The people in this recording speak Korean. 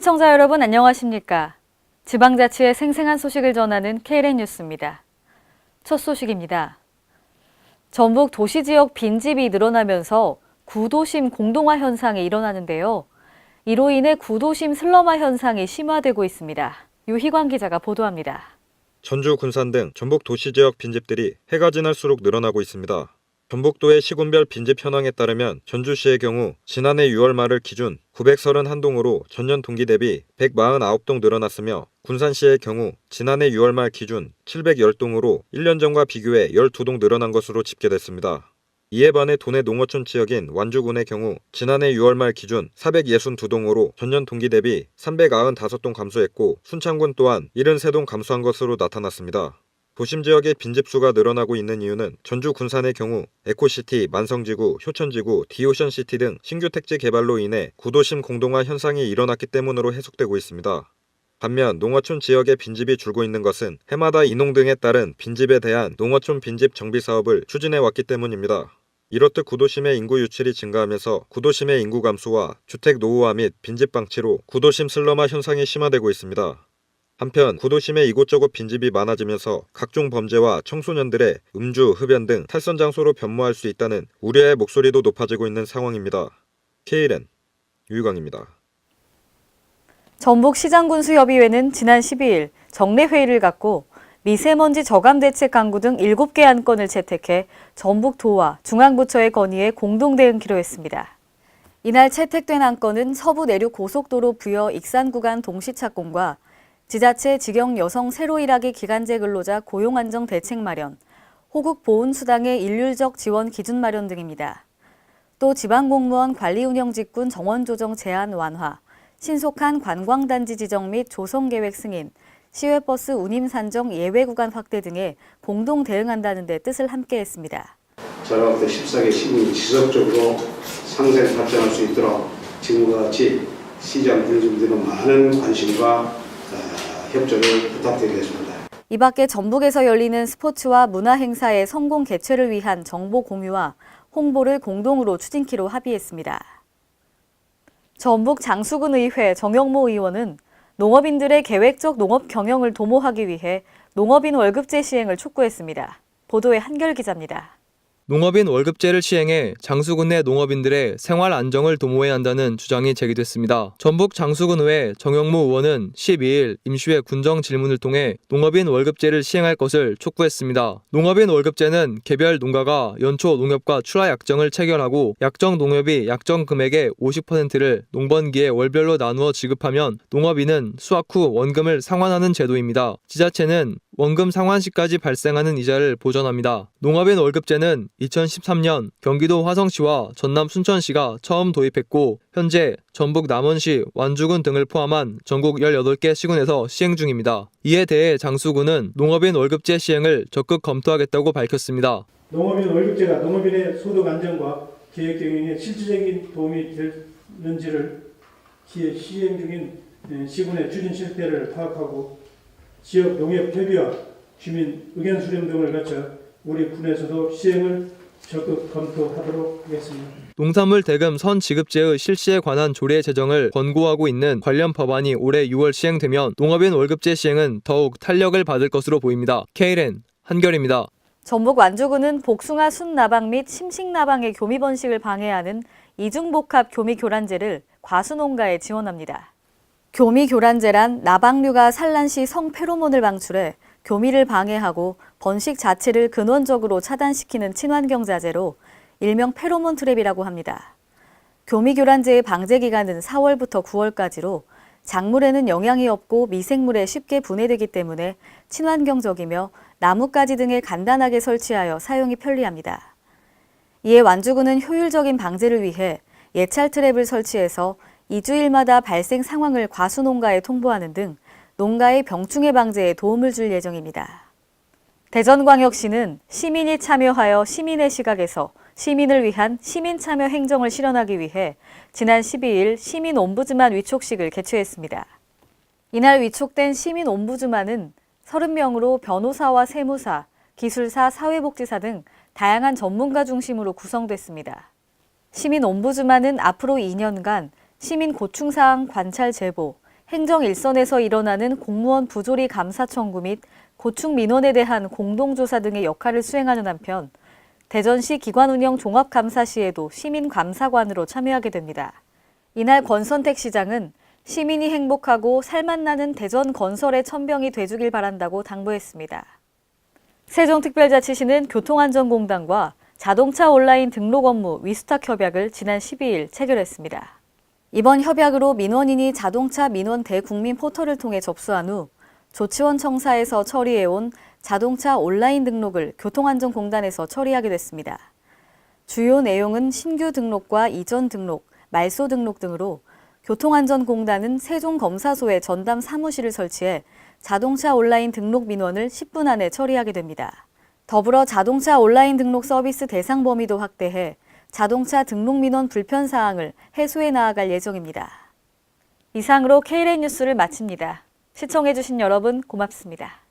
시청자 여러분 안녕하십니까? 지방자치의 생생한 소식을 전하는 KLN 뉴스입니다. 첫 소식입니다. 전북 도시 지역 빈집이 늘어나면서 구도심 공동화 현상이 일어나는데요. 이로 인해 구도심 슬럼화 현상이 심화되고 있습니다. 유희광 기자가 보도합니다. 전주, 군산 등 전북 도시 지역 빈집들이 해가 지날수록 늘어나고 있습니다. 전북도의 시군별 빈집 현황에 따르면 전주시의 경우 지난해 6월 말을 기준 931동으로 전년 동기 대비 149동 늘어났으며 군산시의 경우 지난해 6월 말 기준 710동으로 1년 전과 비교해 12동 늘어난 것으로 집계됐습니다. 이에 반해 도내 농어촌 지역인 완주군의 경우 지난해 6월 말 기준 462동으로 전년 동기 대비 395동 감소했고 순창군 또한 73동 감소한 것으로 나타났습니다. 도심 지역의 빈집수가 늘어나고 있는 이유는 전주 군산의 경우 에코시티, 만성지구, 효천지구, 디오션시티 등 신규 택지 개발로 인해 구도심 공동화 현상이 일어났기 때문으로 해석되고 있습니다. 반면 농어촌 지역의 빈집이 줄고 있는 것은 해마다 인농 등에 따른 빈집에 대한 농어촌 빈집 정비 사업을 추진해 왔기 때문입니다. 이렇듯 구도심의 인구 유출이 증가하면서 구도심의 인구 감소와 주택 노후화 및 빈집 방치로 구도심 슬럼화 현상이 심화되고 있습니다. 한편 구도심에 이곳저곳 빈집이 많아지면서 각종 범죄와 청소년들의 음주, 흡연 등 탈선 장소로 변모할 수 있다는 우려의 목소리도 높아지고 있는 상황입니다. KLN 유유광입니다. 전북시장군수협의회는 지난 12일 정례회의를 갖고 미세먼지 저감 대책 강구 등 7개 안건을 채택해 전북도와 중앙부처에 건의해 공동 대응키로 했습니다. 이날 채택된 안건은 서부 내륙 고속도로 부여 익산 구간 동시 착공과 지자체 직영 여성 새로 일하기 기간제 근로자 고용 안정 대책 마련, 호국 보훈 수당의 일률적 지원 기준 마련 등입니다. 또 지방공무원 관리 운영 직군 정원 조정 제한 완화, 신속한 관광단지 지정 및 조성 계획 승인, 시외버스 운임 산정 예외 구간 확대 등에 공동 대응한다는 데 뜻을 함께했습니다. 볼때 14개 시군이 지속적으로 상생 발전할 수 있도록 지금과 같이 시장 분들은 많은 관심과 어, 협조를 부탁드리겠습니다. 이 밖에 전북에서 열리는 스포츠와 문화 행사의 성공 개최를 위한 정보 공유와 홍보를 공동으로 추진키로 합의했습니다. 전북 장수군 의회 정영모 의원은 농업인들의 계획적 농업 경영을 도모하기 위해 농업인 월급제 시행을 촉구했습니다. 보도에 한결 기자입니다. 농업인 월급제를 시행해 장수군 내 농업인들의 생활 안정을 도모해야 한다는 주장이 제기됐습니다. 전북 장수군의회 정영모 의원은 12일 임시회 군정 질문을 통해 농업인 월급제를 시행할 것을 촉구했습니다. 농업인 월급제는 개별 농가가 연초 농협과 출하 약정을 체결하고 약정 농협이 약정 금액의 50%를 농번기에 월별로 나누어 지급하면 농업인은 수확 후 원금을 상환하는 제도입니다. 지자체는 원금 상환 시까지 발생하는 이자를 보전합니다. 농업인 월급제는 2013년 경기도 화성시와 전남 순천시가 처음 도입했고 현재 전북 남원시, 완주군 등을 포함한 전국 18개 시군에서 시행 중입니다. 이에 대해 장수군은 농업인 월급제 시행을 적극 검토하겠다고 밝혔습니다. 농업인 월급제가 농업인의 소득 안정과 계획 경영에 실질적인 도움이 되는지를 시- 시행 중인 에, 시군의 추진 실태를 파악하고 지역 농협 협의와 주민 의견 수렴 등을 거쳐 우리 군에서도 시행을 적극 검토하도록 하겠습니다. 농산물 대금 선 지급제의 실시에 관한 조례 제정을 권고하고 있는 관련 법안이 올해 6월 시행되면 농업인 월급제 시행은 더욱 탄력을 받을 것으로 보입니다. KLN 한결입니다. 전북 완주군은 복숭아 순 나방 및 심식 나방의 교미 번식을 방해하는 이중복합 교미 교란제를 과수농가에 지원합니다. 교미 교란제란 나방류가 산란 시 성페로몬을 방출해 교미를 방해하고 번식 자체를 근원적으로 차단시키는 친환경 자재로 일명 페로몬 트랩이라고 합니다. 교미 교란제의 방제 기간은 4월부터 9월까지로 작물에는 영향이 없고 미생물에 쉽게 분해되기 때문에 친환경적이며 나뭇가지 등에 간단하게 설치하여 사용이 편리합니다. 이에 완주군은 효율적인 방제를 위해 예찰 트랩을 설치해서 2주일마다 발생 상황을 과수농가에 통보하는 등 농가의 병충해 방제에 도움을 줄 예정입니다. 대전광역시는 시민이 참여하여 시민의 시각에서 시민을 위한 시민 참여 행정을 실현하기 위해 지난 12일 시민 옴부즈만 위촉식을 개최했습니다. 이날 위촉된 시민 옴부즈만은 30명으로 변호사와 세무사, 기술사, 사회복지사 등 다양한 전문가 중심으로 구성됐습니다. 시민 옴부즈만은 앞으로 2년간 시민 고충사항 관찰 제보, 행정 일선에서 일어나는 공무원 부조리 감사 청구 및 고충 민원에 대한 공동조사 등의 역할을 수행하는 한편 대전시 기관운영 종합감사 시에도 시민감사관으로 참여하게 됩니다. 이날 권선택 시장은 시민이 행복하고 살맛나는 대전 건설의 천병이 돼주길 바란다고 당부했습니다. 세종특별자치시는 교통안전공단과 자동차 온라인 등록 업무 위수탁 협약을 지난 12일 체결했습니다. 이번 협약으로 민원인이 자동차 민원 대국민 포털을 통해 접수한 후 조치원 청사에서 처리해온 자동차 온라인 등록을 교통안전공단에서 처리하게 됐습니다. 주요 내용은 신규 등록과 이전 등록, 말소 등록 등으로 교통안전공단은 세종검사소에 전담 사무실을 설치해 자동차 온라인 등록 민원을 10분 안에 처리하게 됩니다. 더불어 자동차 온라인 등록 서비스 대상 범위도 확대해 자동차 등록 민원 불편 사항을 해소해 나아갈 예정입니다. 이상으로 K레인 뉴스를 마칩니다. 시청해주신 여러분 고맙습니다.